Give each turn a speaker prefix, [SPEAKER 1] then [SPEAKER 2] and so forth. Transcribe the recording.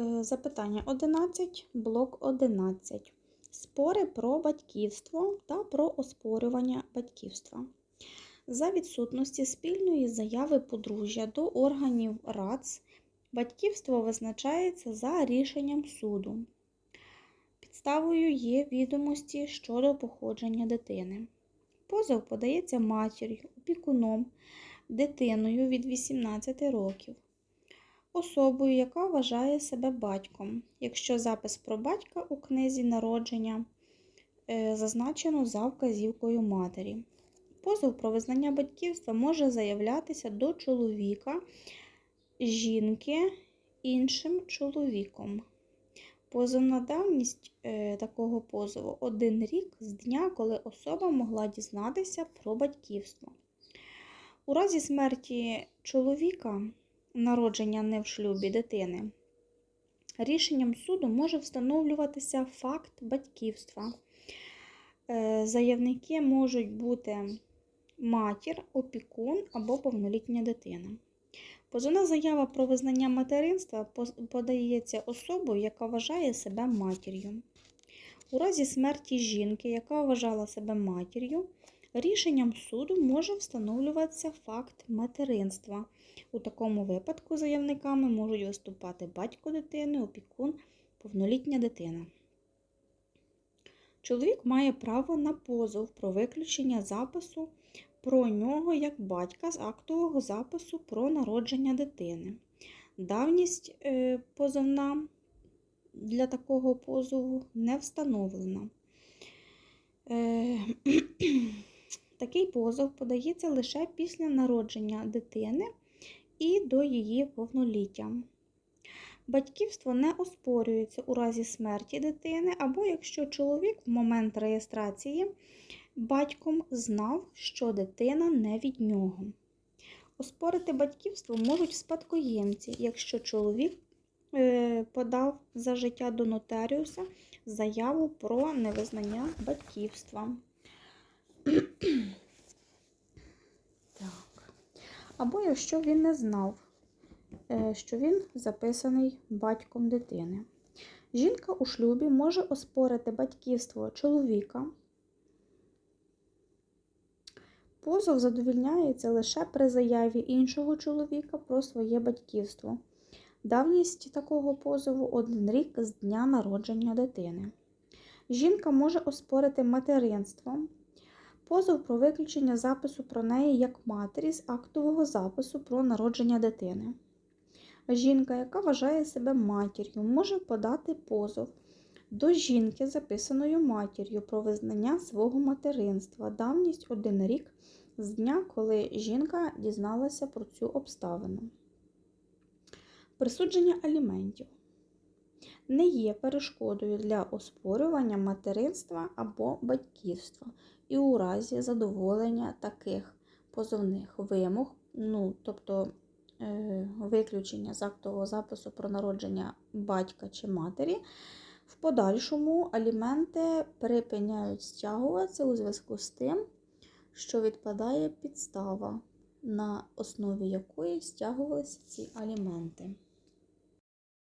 [SPEAKER 1] Е, Запитання 11, блок 11. Спори про батьківство та про оспорювання батьківства. За відсутності спільної заяви подружжя до органів РАЦ батьківство визначається за рішенням суду. Підставою є відомості щодо походження дитини. Позов подається матір'ю, опікуном, дитиною від 18 років особою, яка вважає себе батьком, якщо запис про батька у книзі народження е, зазначено за вказівкою матері. Позов про визнання батьківства може заявлятися до чоловіка, жінки іншим чоловіком. Позовна давність е, такого позову один рік з дня, коли особа могла дізнатися про батьківство. У разі смерті чоловіка народження не в шлюбі дитини. Рішенням суду може встановлюватися факт батьківства. Е, Заявники можуть бути матір, опікун або повнолітня дитина. Позовна заява про визнання материнства подається особою, яка вважає себе матір'ю. У разі смерті жінки, яка вважала себе матір'ю, рішенням суду може встановлюватися факт материнства. У такому випадку заявниками можуть виступати батько дитини, опікун, повнолітня дитина. Чоловік має право на позов про виключення запису про нього як батька з актового запису про народження дитини. Давність е, позовна для такого позову не встановлена. Такий позов подається лише після народження дитини і до її повноліття. Батьківство не оспорюється у разі смерті дитини, або якщо чоловік в момент реєстрації батьком знав, що дитина не від нього. Оспорити батьківство можуть спадкоємці, якщо чоловік е, подав за життя до нотаріуса заяву про невизнання батьківства. Так. Або якщо він не знав, е, що він записаний батьком дитини. Жінка у шлюбі може оспорити батьківство чоловіка. Позов задовільняється лише при заяві іншого чоловіка про своє батьківство. Давність такого позову один рік з дня народження дитини. Жінка може оспорити материнство. Позов про виключення запису про неї як матері з актового запису про народження дитини. Жінка, яка вважає себе матір'ю, може подати позов до жінки, записаною матір'ю, про визнання свого материнства, давність один рік з дня, коли жінка дізналася про цю обставину. Присудження аліментів не є перешкодою для оспорювання материнства або батьківства і у разі задоволення таких позовних вимог, ну, тобто е, виключення з актового запису про народження батька чи матері, в подальшому аліменти припиняють стягуватися у зв'язку з тим, що відпадає підстава, на основі якої стягувалися ці аліменти.